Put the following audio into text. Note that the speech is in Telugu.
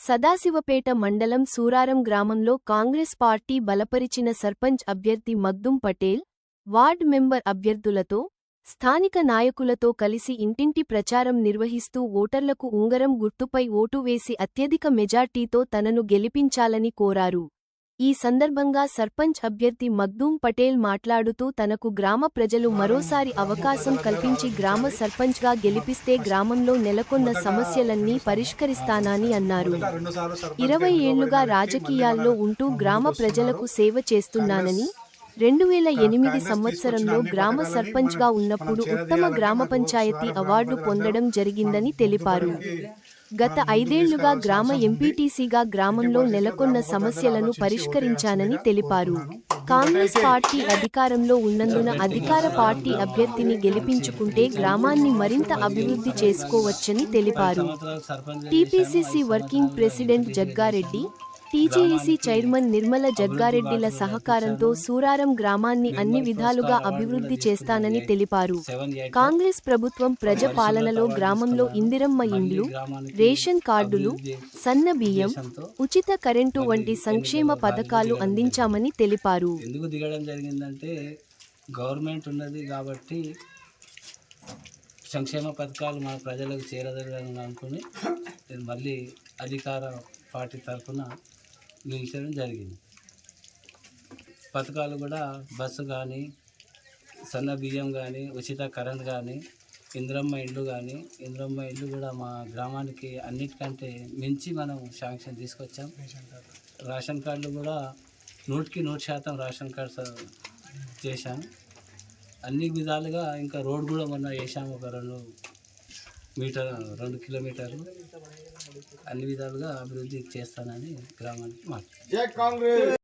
సదాశివపేట మండలం సూరారం గ్రామంలో కాంగ్రెస్ పార్టీ బలపరిచిన సర్పంచ్ అభ్యర్థి మగ్దుం పటేల్ వార్డ్ మెంబర్ అభ్యర్థులతో స్థానిక నాయకులతో కలిసి ఇంటింటి ప్రచారం నిర్వహిస్తూ ఓటర్లకు ఉంగరం గుర్తుపై ఓటు వేసి అత్యధిక మెజార్టీతో తనను గెలిపించాలని కోరారు. ఈ సందర్భంగా సర్పంచ్ అభ్యర్థి మగ్దూం పటేల్ మాట్లాడుతూ తనకు గ్రామ ప్రజలు మరోసారి అవకాశం కల్పించి గ్రామ సర్పంచ్గా గెలిపిస్తే గ్రామంలో నెలకొన్న సమస్యలన్నీ పరిష్కరిస్తానని అన్నారు. ఇరవై ఏళ్ళుగా రాజకీయాల్లో ఉంటూ గ్రామ ప్రజలకు సేవ చేస్తున్నానని రెండు వేల ఎనిమిది సంవత్సరంలో గ్రామ సర్పంచ్గా ఉన్నప్పుడు ఉత్తమ గ్రామ పంచాయతీ అవార్డు పొందడం జరిగిందని తెలిపారు. గత ఐదేళ్ళుగా గ్రామ ఎంపీటీసీగా గ్రామంలో నెలకొన్న సమస్యలను పరిష్కరించానని తెలిపారు. కాంగ్రెస్ పార్టీ అధికారంలో ఉన్నందున అధికార పార్టీ అభ్యర్థిని గెలిపించుకుంటే గ్రామాన్ని మరింత అభివృద్ధి చేసుకోవచ్చని తెలిపారు. TPCC working president Jaggareddy TJAC chairman Nirmala జగ్గారెడ్డిల సహకారంతో సూరారం గ్రామాన్ని అన్ని విధాలుగా అభివృద్ధి చేస్తానని తెలిపారు. కాంగ్రెస్ ప్రభుత్వం ప్రజ పాలనలో గ్రామంలో ఇందిరమ్మ ఇండ్లు రేషన్ కార్డులు సన్న బియ్యం ఉచిత కరెంటు వంటి సంక్షేమ పథకాలు అందించామని తెలిపారు. ఎందుకు దిగడం జరిగిందంటే గవర్నమెంట్ ఉన్నది కాబట్టి సంక్షేమ పథకాలు మన ప్రజలకు చేరదని అనుకుని నేను మళ్ళీ అధికార పార్టీ తరఫున నిలిచడం జరిగింది. పథకాలు కూడా బస్సు కానీ సన్న బియ్యం కానీ ఉచిత కరెంట్ కానీ ఇంద్రమ్మ ఇల్లు కానీ ఇంద్రమ్మ ఇల్లు కూడా మా గ్రామానికి అన్నిటికంటే మించి మనం శాంక్షన్ తీసుకొచ్చాం. రేషన్ కార్డులు కూడా నూటికి నూరు శాతం రేషన్ కార్డ్స్ చేశాం. అన్ని విధాలుగా ఇంకా రోడ్ కూడా మొన్న వేసాము ఒక రెండు మీటర్ రెండు కిలోమీటర్లు అన్ని విధాలుగా అభివృద్ధి చేస్తానని గ్రామానికి మాట్లాడు